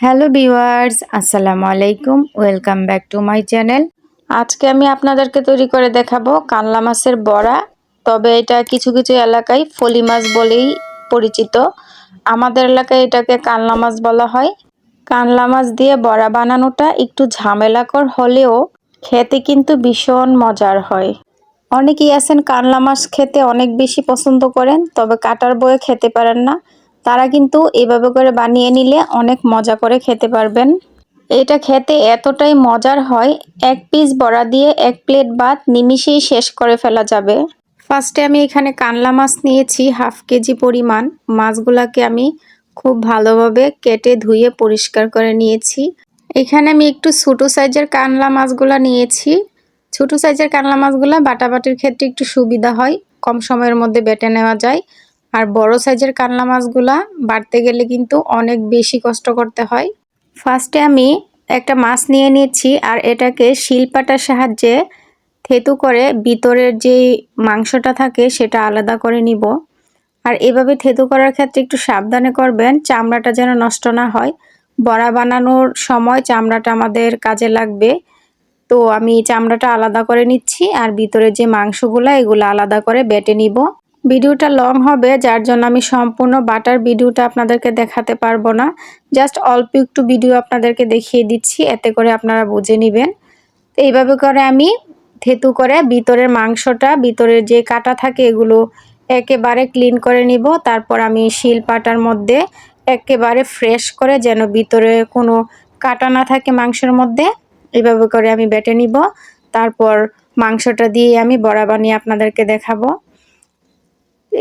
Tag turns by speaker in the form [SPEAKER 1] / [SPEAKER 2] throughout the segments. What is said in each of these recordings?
[SPEAKER 1] Hello viewers আসসালামু আলাইকুম welcome back to my channel আজকে আমি আপনাদেরকে তৈরি করে দেখাবো কানলা মাছের বড়া, তবে এটা কিছু কিছু এলাকায় ফলি মাছ বলেই পরিচিত। আমাদের এলাকায় এটাকে কানলা মাছ বলা হয়। কানলা মাছ দিয়ে বড়া বানানোটা একটু ঝামেলাকর হলেও খেতে কিন্তু ভীষণ মজার হয়। অনেকেই আছেন কানলা মাছ খেতে অনেক বেশি পছন্দ করেন, তবে কাটার বয়ে খেতে পারেন না। তারা কিন্তু এভাবে করে বানিয়ে নিলে অনেক মজা করে খেতে পারবেন। এটা খেতে এতটাই মজার হয়, এক পিস বড়া দিয়ে এক প্লেট ভাত নিমিশেই শেষ করে ফেলা যাবে। ফার্স্টে আমি এখানে কানলা মাছ নিয়েছি হাফ কেজি পরিমাণ। মাছগুলাকে আমি খুব ভালোভাবে কেটে ধুয়ে পরিষ্কার করে নিয়েছি। এখানে আমি একটু ছোটো সাইজের কানলা মাছগুলা নিয়েছি। ছোটো সাইজের কানলা মাছগুলা বাটাবাটির ক্ষেত্রে একটু সুবিধা হয়, কম সময়ের মধ্যে বেটে নেওয়া যায়। আর বড় সাইজের কানলা মাছগুলা বাড়তে গেলে কিন্তু অনেক বেশি কষ্ট করতে হয়। ফার্স্টে আমি একটা মাছ নিয়ে নিচ্ছি আর এটাকে শিলপাটার সাহায্যে থেতু করে ভিতরের যে মাংসটা থাকে সেটা আলাদা করে নিব। আর এভাবে থেতু করার ক্ষেত্রে একটু সাবধানে করবেন, চামড়াটা যেন নষ্ট না হয়। বড়া বানানোর সময় চামড়াটা আমাদের কাজে লাগবে। তো আমি চামড়াটা আলাদা করে নিচ্ছি আর ভিতরের যে মাংসগুলো, এগুলো আলাদা করে বেটে নিব। ভিডিওটা লং হবে, যার জন্য আমি সম্পূর্ণ বাটার ভিডিওটা আপনাদেরকে দেখাতে পারব না। জাস্ট অল্প একটু ভিডিও আপনাদেরকে দেখিয়ে দিচ্ছি, এতে করে আপনারা বুঝে নেবেন। তো এইভাবে করে আমি থেতু করে ভিতরের মাংসটা, ভিতরের যে কাটা থাকে এগুলো একেবারে ক্লিন করে নিব। তারপর আমি শিল পাটার মধ্যে একেবারে ফ্রেশ করে যেন ভিতরে কোনো কাটা না থাকে মাংসের মধ্যে এভাবে করে আমি বেটে নিব। তারপর মাংসটা দিয়ে আমি বড়া বানিয়ে আপনাদেরকে দেখাবো।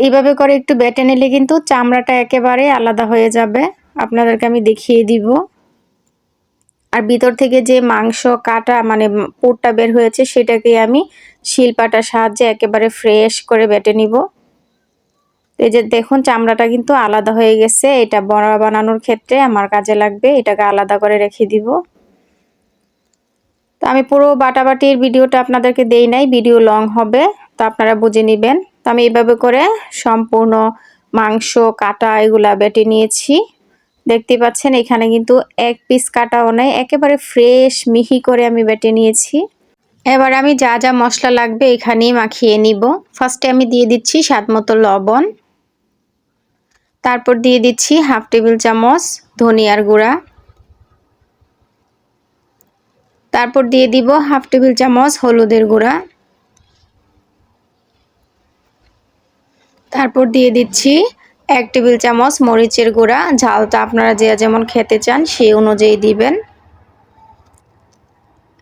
[SPEAKER 1] এইভাবে করে একটু বেটে নিলে কিন্তু চামড়াটা একেবারে আলাদা হয়ে যাবে। আপনাদেরকে আমি দেখিয়ে দিব। আর ভিতর থেকে যে মাংস কাটা মানে পুরটা বের হয়েছে, সেটাকে আমি শিলপাটার সাহায্যে একেবারে ফ্রেশ করে বেটে নিব। এই যে দেখুন, চামড়াটা কিন্তু আলাদা হয়ে গেছে। এটা বড়া বানানোর ক্ষেত্রে আমার কাজে লাগবে, এটাকে আলাদা করে রেখে দিব। তো আমি পুরো বাটাবাটির ভিডিওটা আপনাদেরকে দেই নাই, ভিডিও লং হবে, তো আপনারা বুঝে নেবেন। তো আমি এইভাবে করে সম্পূর্ণ মাংস, কাটা এগুলা বেটে নিয়েছি। দেখতে পাচ্ছেন, এখানে কিন্তু এক পিস কাটাও নেই, একেবারে ফ্রেশ মিহি করে আমি বেটে নিয়েছি। এবার আমি যা যা মশলা লাগবে এখানেই মাখিয়ে নিব। ফার্স্টে আমি দিয়ে দিচ্ছি স্বাদ মতো লবণ। তারপর দিয়ে দিচ্ছি হাফ টেবিল চামচ ধনিয়ার গুঁড়া। তারপর দিয়ে দিব হাফ টেবিল চামচ হলুদের গুঁড়া। তারপর দিয়ে দিচ্ছি এক টেবিল চামচ মরিচের গুঁড়া, ঝালটা আপনারা যে যেমন খেতে চান সেই অনুযায়ী দিবেন।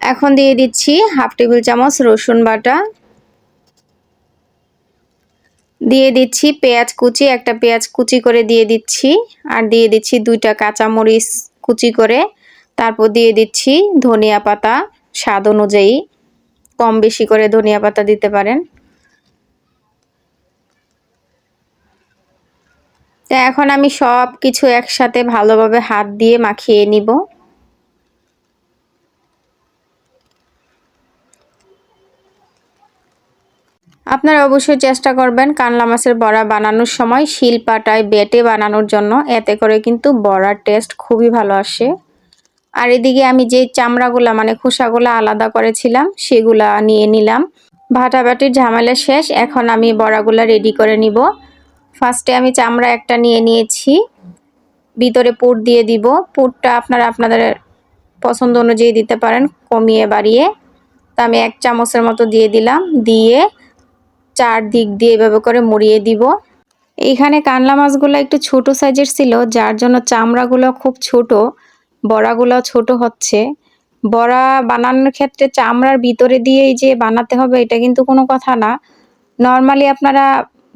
[SPEAKER 1] এখন দিয়ে দিচ্ছি হাফ টেবিল চামচ রসুন বাটা। দিয়ে দিচ্ছি পেঁয়াজ কুচি, একটা পেঁয়াজ কুচি করে দিয়ে দিচ্ছি, আর দিয়ে দিচ্ছি দুইটা কাঁচা মরিচ কুচি করে। তারপর দিয়ে দিচ্ছি ধনিয়া পাতা, স্বাদ অনুযায়ী। কম বেশি করে ধনিয়া পাতা দিতে পারেন। তো এখন আমি সব কিছু একসাথে ভালোভাবে হাত দিয়ে মাখিয়ে নিব। আপনারা অবশ্যই চেষ্টা করবেন কানলা মাছের বড়া বানানোর সময় শিলপাটায় বেটে বানানোর জন্য। এতে করে কিন্তু বড়ার টেস্ট খুবই ভালো আসে। আর এদিকে আমি যে চামড়াগুলা মানে খোসাগুলা আলাদা করেছিলাম, সেগুলা নিয়ে নিলাম। ভাটাবাটির ঝামেলা শেষ, এখন আমি বড়াগুলা রেডি করে নিব। ফার্স্টে আমি চামড়া একটা নিয়ে নিয়েছি। ভিতরে পুর দিয়ে দিব। পুরটা আপনারা আপনাদের পছন্দ অনুযায়ী দিতে পারেন, কমিয়ে বাড়িয়ে। তো আমি এক চামচের মতো দিয়ে দিলাম। দিয়ে চার দিক দিয়ে এভাবে করে মুড়িয়ে দিব। এইখানে কানলা মাছগুলো একটু ছোট সাইজের ছিল, যার জন্য চামড়াগুলো খুব ছোট, বড়াগুলো ছোট হচ্ছে। বড়া বানানোর ক্ষেত্রে চামড়ার ভিতরে দিয়েই যে বানাতে হবে, এটা কিন্তু কোনো কথা না। নর্মালি আপনারা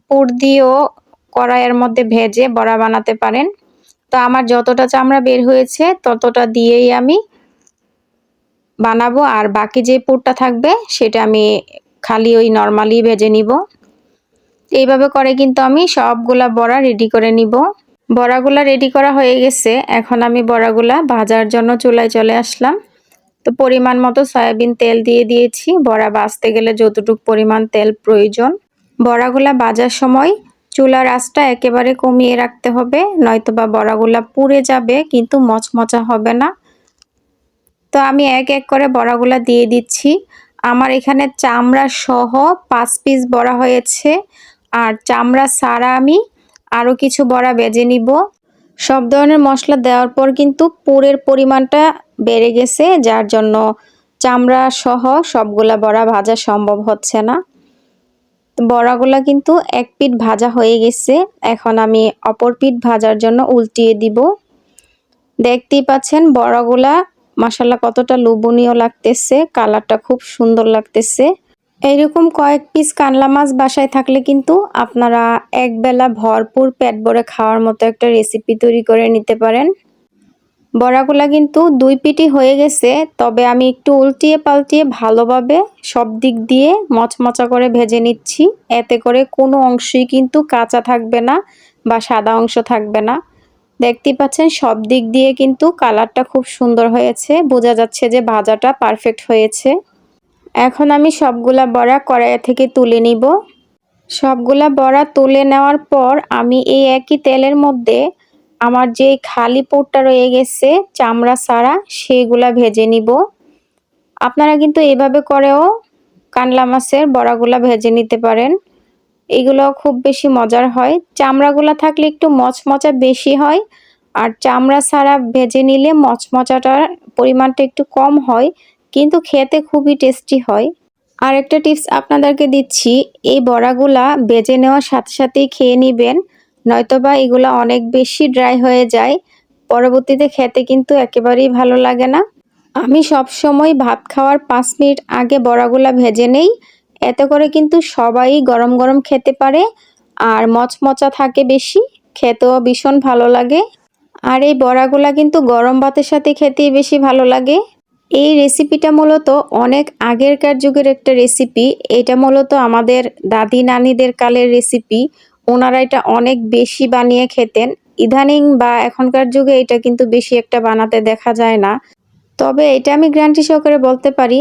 [SPEAKER 1] পুর দিয়েও কড়াইয়ের মধ্যে ভেজে বড়া বানাতে পারেন। তো আমার যতটা চামড়া বের হয়েছে, ততটা দিয়েই আমি বানাবো। আর বাকি যে পুরটা থাকবে, সেটা আমি খালি ওই নর্মালি ভেজে নিব। এইভাবে করে কিন্তু আমি সবগুলা বড়া রেডি করে নিব। বড়াগুলা রেডি করা হয়ে গেছে। এখন আমি বড়াগুলা ভাজার জন্য চুলায় চলে আসলাম। তো পরিমাণ মতো সয়াবিন তেল দিয়ে দিয়েছি। বড়া বাজতে গেলে যতটুকু পরিমাণ তেল প্রয়োজন। বড়াগুলা বাজার সময় চুলার আঁচটা একেবারে কমিয়ে রাখতে হবে নয়তো বা বড়াগুলা পুড়ে যাবে, কিন্তু মচমচা হবে না। তো আমি এক এক করে বড়াগুলা দিয়ে দিচ্ছি। আমার এখানে চামড়া সহ পাঁচ পিস বড়া হয়েছে, আর চামড়া সারা আমি আরও কিছু বড়া বেজে নিব। সব ধরনের মশলা দেওয়ার পর কিন্তু পুরের পরিমাণটা বেড়ে গেছে, যার জন্য চামড়া সহ সবগুলা বড়া ভাজা সম্ভব হচ্ছে না। বড়াগুলা কিন্তু এক পিঠ ভাজা হয়ে গেছে। এখন আমি অপর পিঠ ভাজার জন্য উল্টিয়ে দিব। দেখতেই পাচ্ছেন বড়াগুলা মাসাল্লা কতটা লোভনীয় লাগতেছে, কালারটা খুব সুন্দর লাগতেছে। এইরকম কয়েক পিস কানলা মাছ বাসায় থাকলে কিন্তু আপনারা একবেলা ভরপুর পেট ভরে খাওয়ার মতো একটা রেসিপি তৈরি করে নিতে পারেন। বড়াগুলা কিন্তু দুই পিটি হয়ে গেছে, তবে আমি একটু উল্টিয়ে পাল্টিয়ে ভালোভাবে সব দিক দিয়ে মচমচা করে ভেজে নিচ্ছি। এতে করে কোনো অংশই কিন্তু কাঁচা থাকবে না বা সাদা অংশ থাকবে না। দেখতে পাচ্ছেন, সব দিক দিয়ে কিন্তু কালারটা খুব সুন্দর হয়েছে, বোঝা যাচ্ছে যে ভাজাটা পারফেক্ট হয়েছে। এখন আমি সবগুলা বড়া কড়াইয়া থেকে তুলে নিব। সবগুলা বড়া তুলে নেওয়ার পর আমি এই একই তেলের মধ্যে আমার যে খালি পোটটা রয়ে গেছে, চামড়া ছাড়া সেগুলা ভেজে নিব। আপনারা কিন্তু এভাবে করেও কানলা মাছের বড়াগুলা ভেজে নিতে পারেন। এগুলো খুব বেশি মজার হয়। চামড়াগুলো থাকলে একটু মচমচা বেশি হয়, আর চামড়া ছাড়া ভেজে নিলে মচমচাটার পরিমাণটা একটু কম হয়, কিন্তু খেতে খুবই টেস্টি হয়। আর একটা টিপস আপনাদেরকে দিচ্ছি, এই বড়াগুলা ভেজে নেওয়ার সাথে সাথেই খেয়ে নেবেন। নয়তোবা এগুলো অনেক বেশি ড্রাই হয়ে যায়। পরবর্তীতে খেতে কিন্তু একেবারেই ভালো লাগে না। আমি সব সময় ভাত খাওয়ার পাঁচ মিনিট আগে বড়াগুলা ভেজে নেই। এতে করে কিন্তু সবাই গরম গরম খেতে পারে আর মচমচা থাকে বেশি। খেতেও ভীষণ ভালো লাগে। আর এই বড়াগুলা কিন্তু গরম ভাতের সাথে খেতেই বেশি ভালো লাগে। এই রেসিপিটা মূলত অনেক আগেরকার যুগের একটা রেসিপি এটা মূলত আমাদের দাদি নানিদের কালের রেসিপি ওনারা এটা অনেক বেশি বানিয়ে খেতেন। ইদানিং বা এখনকার যুগে এটা কিন্তু বেশি একটা বানাতে দেখা যায় না। তবে এটা আমি গ্যারান্টি সহকারে বলতে পারি,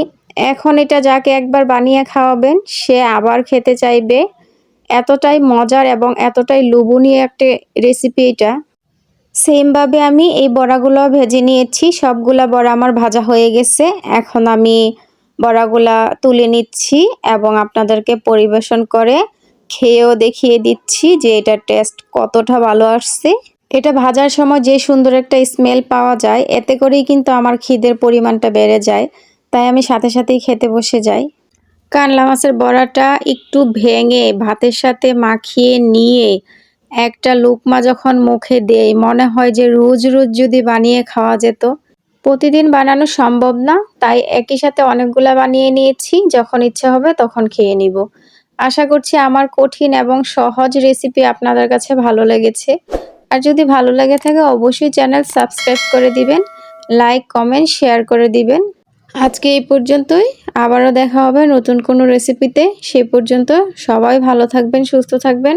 [SPEAKER 1] এখন এটা যাকে একবার বানিয়ে খাওয়াবেন, সে আবার খেতে চাইবে। এতটাই মজার এবং এতটাই লোভনীয় একটা রেসিপি এটা। সেমভাবে আমি এই বড়াগুলো ভেজে নিয়েছি, সবগুলা বড়া আমার ভাজা হয়ে গেছে। এখন আমি বড়াগুলা তুলে নিচ্ছি এবং আপনাদেরকে পরিবেশন করে খেয়েও দেখিয়ে দিচ্ছি যে এটার টেস্ট কতটা ভালো আসছে। এটা ভাজার সময় যে সুন্দর একটা স্মেল পাওয়া যায়, এতে করেই কিন্তু আমার খিদের পরিমাণটা বেড়ে যায়, তাই আমি সাথে সাথেই খেতে বসে যাই। কানলা মাছের বড়াটা একটু ভেঙে ভাতের সাথে মাখিয়ে নিয়ে একটা লুকমা যখন মুখে দেই, মনে হয় যে রোজ রোজ যদি বানিয়ে খাওয়া যেত। প্রতিদিন বানানো সম্ভব না, তাই একই সাথে অনেকগুলা বানিয়ে নিয়েছি, যখন ইচ্ছা হবে তখন খেয়ে নিব। আশা করছি আমার কঠিন এবং সহজ রেসিপি আপনাদের কাছে ভালো লেগেছে। আর যদি ভালো লেগে থাকে, অবশ্যই চ্যানেল সাবস্ক্রাইব করে দিবেন লাইক কমেন্ট শেয়ার করে দিবেন। আজকে এই পর্যন্তই, আবারও দেখা হবে নতুন কোনো রেসিপিতে সে পর্যন্ত সবাই ভালো থাকবেন, সুস্থ থাকবেন।